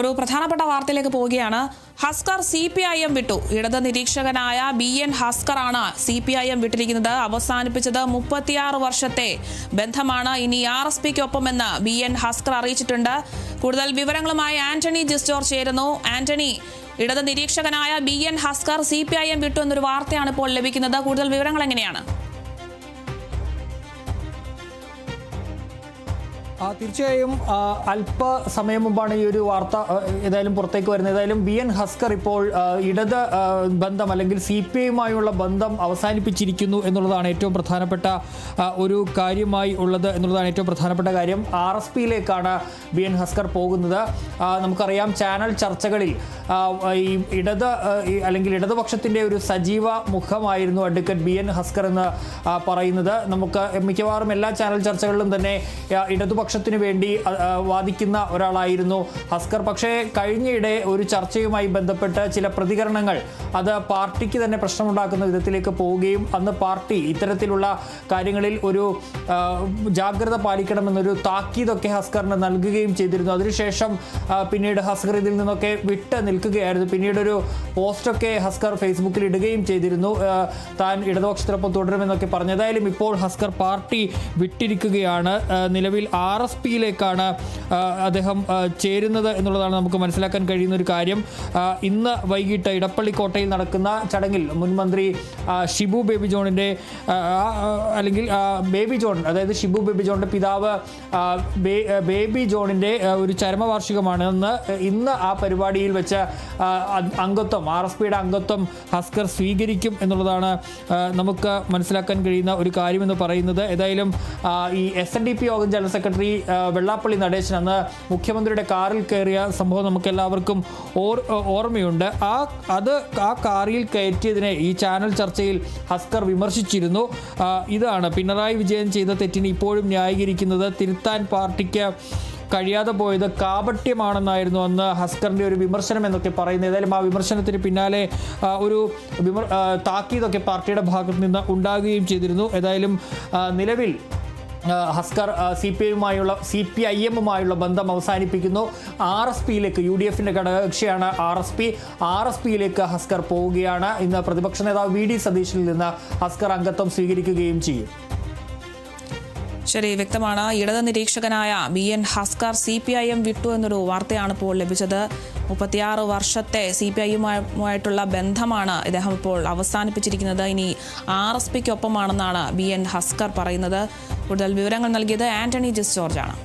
ഒരു പ്രധാനപ്പെട്ട വാർത്തയിലേക്ക് പോവുകയാണ്. Haskar C P I M വിട്ടു. ഇടത് നിരീക്ഷകനായ ബി എൻ ഹസ്കർ ആണ് സി പി ഐ എം വിട്ടിരിക്കുന്നത്. അവസാനിപ്പിച്ചത് മുപ്പത്തിയാറ് വർഷത്തെ ബന്ധമാണ്. ഇനി ആർ എസ് പിക്കൊപ്പമെന്ന് ബി എൻ ഹസ്കർ അറിയിച്ചിട്ടുണ്ട്. കൂടുതൽ വിവരങ്ങളുമായി ആന്റണി ജിസ്റ്റോർ ചേരുന്നു. ആന്റണി ഇടത് നിരീക്ഷകനായ B N Haskar C P I M വിട്ടു എന്നൊരു വാർത്തയാണ് ഇപ്പോൾ ലഭിക്കുന്നത്. കൂടുതൽ വിവരങ്ങൾ എങ്ങനെയാണ്? തീർച്ചയായും അല്പ അല്പസമയം മുമ്പാണ് ഈ ഒരു വാർത്ത ഏതായാലും പുറത്തേക്ക് വരുന്നത്. ഏതായാലും ബി എൻ ഹസ്കർ ഇപ്പോൾ ഇടത് ബന്ധം അല്ലെങ്കിൽ സി പി ഐയുമായുള്ള ബന്ധം അവസാനിപ്പിച്ചിരിക്കുന്നു എന്നുള്ളതാണ് ഏറ്റവും പ്രധാനപ്പെട്ട ഒരു കാര്യമായി ഉള്ളത് എന്നുള്ളതാണ് ഏറ്റവും പ്രധാനപ്പെട്ട കാര്യം. ആർ എസ് പിയിലേക്കാണ് ബി എൻ ഹസ്കർ പോകുന്നത്. നമുക്കറിയാം ചാനൽ ചർച്ചകളിൽ ഈ ഇടത് അല്ലെങ്കിൽ ഇടതുപക്ഷത്തിന്റെ ഒരു സജീവ മുഖമായിരുന്നു അഡ്വക്കേറ്റ് ബി എൻ ഹസ്കർ എന്ന് പറയുന്നത്. നമുക്ക് മിക്കവാറും എല്ലാ ചാനൽ ചർച്ചകളിലും തന്നെ ആ, ഇടതുപക്ഷത്തിന് വേണ്ടി വാദിക്കുന്ന ഒരാളായിരുന്നു ഹസ്കർ. പക്ഷേ കഴിഞ്ഞയിടെ ഒരു ചർച്ചയുമായി ബന്ധപ്പെട്ട് ചില പ്രതികരണങ്ങൾ അത് പാർട്ടിക്ക് തന്നെ പ്രശ്നമുണ്ടാക്കുന്ന വിധത്തിലേക്ക് പോവുകയും അന്ന് പാർട്ടി ഇത്തരത്തിലുള്ള കാര്യങ്ങളിൽ ഒരു ജാഗ്രത പാലിക്കണമെന്നൊരു താക്കീതൊക്കെ ഹസ്കറിന് നൽകുകയും ചെയ്തിരുന്നു. അതിനുശേഷം പിന്നീട് ഹസ്കർ ഇതിൽ നിന്നൊക്കെ വിട്ട് നിൽക്കുകയായിരുന്നു. പിന്നീട് ഒരു പോസ്റ്റൊക്കെ ഹസ്കർ ഫേസ്ബുക്കിൽ ഇടുകയും ചെയ്തിരുന്നു. താൻ ഇടതുപക്ഷത്തിനൊപ്പം തുടരുമെന്നൊക്കെ പറഞ്ഞു. ഏതായാലും ഇപ്പോൾ ഹസ്കർ പാർട്ടി വിട്ടിരിക്കുകയാണ്. നിലവിൽ നിലവിൽ ആർ എസ് പിയിലേക്കാണ് അദ്ദേഹം ചേരുന്നത് എന്നുള്ളതാണ് നമുക്ക് മനസ്സിലാക്കാൻ കഴിയുന്ന ഒരു കാര്യം ഇന്ന് വൈകിട്ട് ഇടപ്പള്ളി കോട്ടയിൽ നടക്കുന്ന ചടങ്ങിൽ മുൻമന്ത്രി ഷിബു ബേബി ജോണിന്റെ അല്ലെങ്കിൽ ബേബി ജോൺ അതായത് ഷിബു ബേബി ജോണിന്റെ പിതാവ് ബേബി ജോണിന്റെ ഒരു ചരമവാർഷികമാണ്. ഇന്ന് ഇന്ന് ആ പരിപാടിയിൽ വെച്ച് അംഗത്വം ആർ എസ് പിയുടെ അംഗത്വം ഹസ്കർ സ്വീകരിക്കും എന്നുള്ളതാണ് നമുക്ക് മനസ്സിലാക്കാൻ കഴിയുന്ന ഒരു കാര്യമെന്ന് പറയുന്നത്. ഏതായാലും ഈ എസ് എൻ ഡി പി യോഗം ജനറൽ സെക്രട്ടറി വെള്ളാപ്പള്ളി നടേശൻ അന്ന് മുഖ്യമന്ത്രിയുടെ കാറിൽ കയറിയ സംഭവം നമുക്ക് എല്ലാവർക്കും ഓർ ഓർമ്മയുണ്ട്. ആ അത് ആ കാറിൽ കയറ്റിയതിനെ ഈ ചാനൽ ചർച്ചയിൽ ഹസ്കർ വിമർശിച്ചിരുന്നു. ഇതാണ് പിണറായി വിജയൻ ചെയ്ത തെറ്റിന് ഇപ്പോഴും ന്യായീകരിക്കുന്നത് തിരുത്താൻ പാർട്ടിക്ക് കഴിയാതെ പോയത് കാപട്യമാണെന്നായിരുന്നു അന്ന് ഹസ്കറിന്റെ ഒരു വിമർശനം എന്നൊക്കെ പറയുന്നത്. ഏതായാലും ആ വിമർശനത്തിന് പിന്നാലെ ഒരു വിമർ താക്കീതൊക്കെ പാർട്ടിയുടെ ഭാഗത്ത് നിന്ന് ഉണ്ടാകുകയും ചെയ്തിരുന്നു. ഏതായാലും നിലവിൽ ഹസ്കർ സി പി ഐയുമായുള്ള സി പി ഐ എമ്മുമായുള്ള ബന്ധം അവസാനിപ്പിക്കുന്നു. ആർ എസ് പിയിലേക്ക് യു ഡി എഫിന്റെ ഘടകകക്ഷിയാണ് R S P. R S പിയിലേക്ക് ഹസ്കർ പോവുകയാണ്. ഇന്ന് പ്രതിപക്ഷ നേതാവ് വി ഡി സതീശിൽ നിന്ന് ഹസ്കർ അംഗത്വം സ്വീകരിക്കുകയും ചെയ്യും. ശരി വ്യക്തമാണ്. ഇടത് നിരീക്ഷകനായ B N Haskar C P I M വിട്ടു എന്നൊരു വാർത്തയാണ് ഇപ്പോൾ ലഭിച്ചത്. മുപ്പത്തിയാറ് വർഷത്തെ സി പി ഐയുമായിട്ടുള്ള ബന്ധമാണ് ഇദ്ദേഹം ഇപ്പോൾ അവസാനിപ്പിച്ചിരിക്കുന്നത്. ഇനി ആർ എസ് പിക്കൊപ്പമാണെന്നാണ് ബി എൻ ഹസ്കർ പറയുന്നത്. കൂടുതൽ വിവരങ്ങൾ നൽകിയത് ആന്റണി ജിസ് ജോർജാണ്.